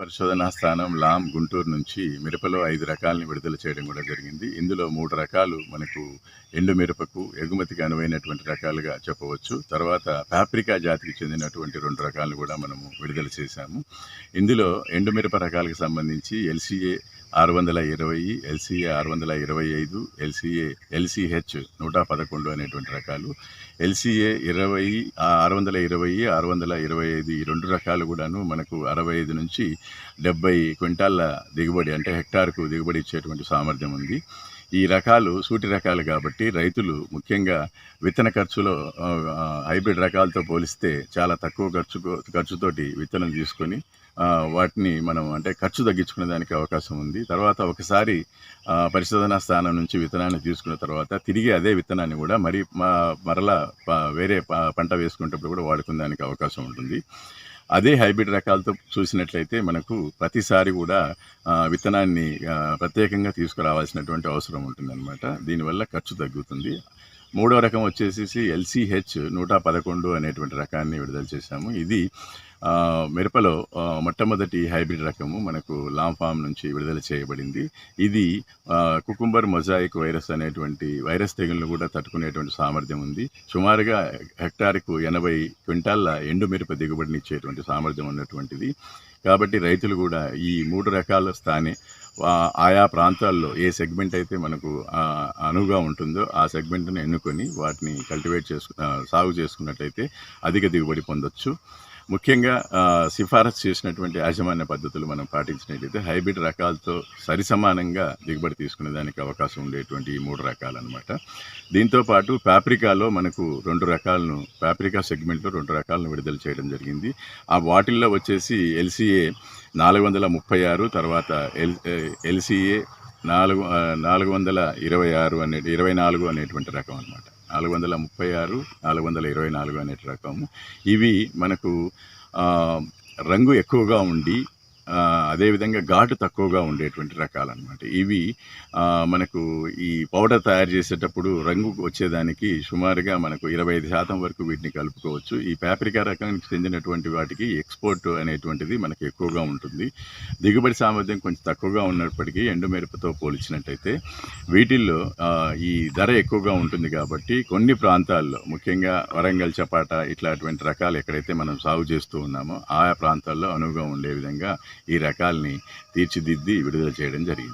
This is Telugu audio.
పరిశోధనా స్థానం లామ్ గుంటూరు నుంచి మిరపలో ఐదు రకాలని విడుదల చేయడం కూడా జరిగింది. ఇందులో మూడు రకాలు మనకు ఎండు మిరపకు ఎగుమతికి అనువైనటువంటి రకాలుగా చెప్పవచ్చు. తర్వాత పాప్రికా జాతికి చెందినటువంటి రెండు రకాలను కూడా మనము విడుదల చేశాము. ఇందులో ఎండు మిరప రకాలకు సంబంధించి ఎల్సీఏ ఆరు వందల ఇరవై ఎల్సీఏ ఆరు వందల ఇరవై ఐదు ఎల్సీఏ ఎల్సీహెచ్ నూట పదకొండు అనేటువంటి రకాలు. ఎల్సీఏ ఇరవై ఆరు వందల ఇరవై ఆరు వందల ఇరవై ఐదు ఈ రెండు రకాలు కూడాను మనకు అరవై ఐదు నుంచి డెబ్బై క్వింటాళ్ళ దిగుబడి అంటే హెక్టార్కు దిగుబడి ఇచ్చేటువంటి సామర్థ్యం ఉంది. ఈ రకాలు సూటి రకాలు కాబట్టి రైతులు ముఖ్యంగా విత్తన ఖర్చులో హైబ్రిడ్ రకాలతో పోలిస్తే చాలా తక్కువ ఖర్చు ఖర్చుతోటి విత్తనం తీసుకొని వాటిని మనం అంటే ఖర్చు తగ్గించుకునే దానికి అవకాశం ఉంది. తర్వాత ఒకసారి పరిశోధన పరిశోధనా స్థానం నుంచి విత్తనాన్ని తీసుకున్న తర్వాత తిరిగి అదే విత్తనాన్ని కూడా మరి మా- మరలా వేరే పంట వేసుకునేటప్పుడు కూడా వాడుకునే దానికి అవకాశం ఉంటుంది. అదే హైబ్రిడ్ రకాలతో చూసినట్లయితే మనకు ప్రతిసారి కూడా విత్తనాన్ని ప్రత్యేకంగా తీసుకురావాల్సినటువంటి అవసరం ఉంటుందన్నమాట. దీనివల్ల ఖర్చు తగ్గుతుంది. మూడో రకం వచ్చేసి ఎల్సీహెచ్ నూట పదకొండు అనేటువంటి రకాన్ని విడుదల చేశాము. ఇది మిరపలో మొట్టమొదటి హైబ్రిడ్ రకము మనకు లాంగ్ ఫామ్ నుంచి విడుదల చేయబడింది. ఇది కుకుంబర్ మొజాయిక్ వైరస్ అనేటువంటి వైరస్ తెగులను కూడా తట్టుకునేటువంటి సామర్థ్యం ఉంది. సుమారుగా హెక్టార్కు ఎనభై క్వింటాల్ల ఎండు మిరప దిగుబడిని ఇచ్చేటువంటి సామర్థ్యం ఉన్నటువంటిది. కాబట్టి రైతులు కూడా ఈ మూడు రకాల స్థానే ఆయా ప్రాంతాల్లో ఏ సెగ్మెంట్ అయితే మనకు అనువుగా ఉంటుందో ఆ సెగ్మెంట్ను ఎన్నుకొని వాటిని కల్టివేట్ చేసుకు సాగు చేసుకున్నట్లయితే అధిక దిగుబడి పొందొచ్చు. ముఖ్యంగా సిఫారసు చేసినటువంటి యాజమాన్య పద్ధతులు మనం పాటించినట్లయితే హైబ్రిడ్ రకాలతో సరిసమానంగా దిగుబడి తీసుకునే దానికి అవకాశం ఉండేటువంటి ఈ మూడు రకాలు అనమాట దీంతో పాటు పాప్రికాలో మనకు రెండు రకాలను పాప్రికా సెగ్మెంట్లో రెండు రకాలను విడుదల చేయడం జరిగింది. ఆ వాటిల్లో వచ్చేసి ఎల్సీఏ నాలుగు వందల ముప్పై ఆరు తర్వాత ఎల్ ఎల్సీఏ నాలుగు నాలుగు వందల ఇరవై ఆరు అనే ఇరవై నాలుగు అనేటువంటి రకం అనమాట నాలుగు వందల ముప్పై ఆరు నాలుగు వందల ఇరవై నాలుగు అనే రకము. ఇవి మనకు రంగు ఎక్కువగా ఉండి అదేవిధంగా ఘాటు తక్కువగా ఉండేటువంటి రకాలు అనమాట ఇవి మనకు ఈ పౌడర్ తయారు చేసేటప్పుడు రంగు వచ్చేదానికి సుమారుగా మనకు ఇరవై ఐదు శాతం వరకు వీటిని కలుపుకోవచ్చు. ఈ పాప్రికా రకానికి చెందినటువంటి వాటికి ఎక్స్పోర్ట్ అనేటువంటిది మనకు ఎక్కువగా ఉంటుంది. దిగుబడి సామర్థ్యం కొంచెం తక్కువగా ఉన్నప్పటికీ ఎండుమిరపతో పోల్చినట్టయితే వీటిల్లో ఈ ధర ఎక్కువగా ఉంటుంది కాబట్టి కొన్ని ప్రాంతాల్లో ముఖ్యంగా వరంగల్ చపాట ఇట్లాంటి రకాలు ఎక్కడైతే మనం సాగు చేస్తూ ఉన్నామో ఆయా ప్రాంతాల్లో అనువుగా ఉండే విధంగా ఈ రకాల్ని తీర్చిదిద్ది విడుదల చేయడం జరిగింది.